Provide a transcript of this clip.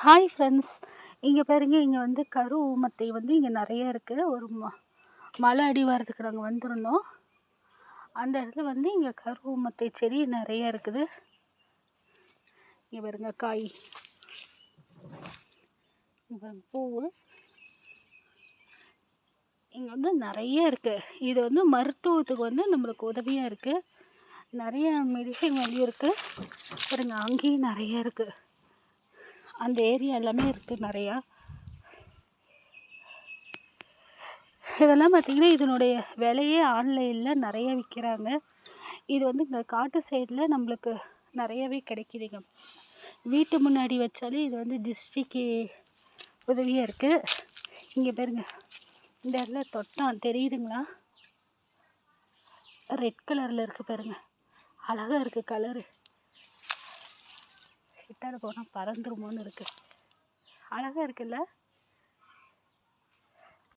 Hi friends இங்கே பாருங்க இங்கே வந்து கரு ஊமத்தை வந்து இங்கே நிறைய இருக்குது ஒரு ம மலை அடிவாரத்துக்கு நாங்கள் வந்துருந்தோம். அந்த இடத்துல வந்து இங்கே கரு ஊமத்தை செடி நிறைய இருக்குது. இங்கே பாருங்க காய். இங்கே பாருங்க பூவு. இங்கே வந்து நிறைய இருக்குது இது வந்து மருத்துவத்துக்கு வந்து நம்மளுக்கு உதவியாக இருக்குது நிறைய மெடிசன் வேல்யூ இருக்குது பாருங்க அங்கேயும் நிறைய இருக்குது அந்த ஏரியா எல்லாமே இருக்குது நிறையா. இதெல்லாம் பார்த்திங்கன்னா இதனுடைய விலையே ஆன்லைனில் நிறைய விற்கிறாங்க இது வந்து இந்த காட்டு சைடில் நம்மளுக்கு நிறையவே கிடைக்கிதுங்க. வீட்டு முன்னாடி வச்சாலே இது வந்து திருஷ்டிக்கு உதவியாக இருக்குது இங்கே பாருங்க. இந்த இடத்துல தொட்டம் தெரியுதுங்களா? ரெட் கலரில் இருக்குது பாருங்க. அழகாக இருக்குது கலரு. கிட்டால போனால் பறந்துருமோன்னு இருக்குது அழகாக இருக்குல்ல?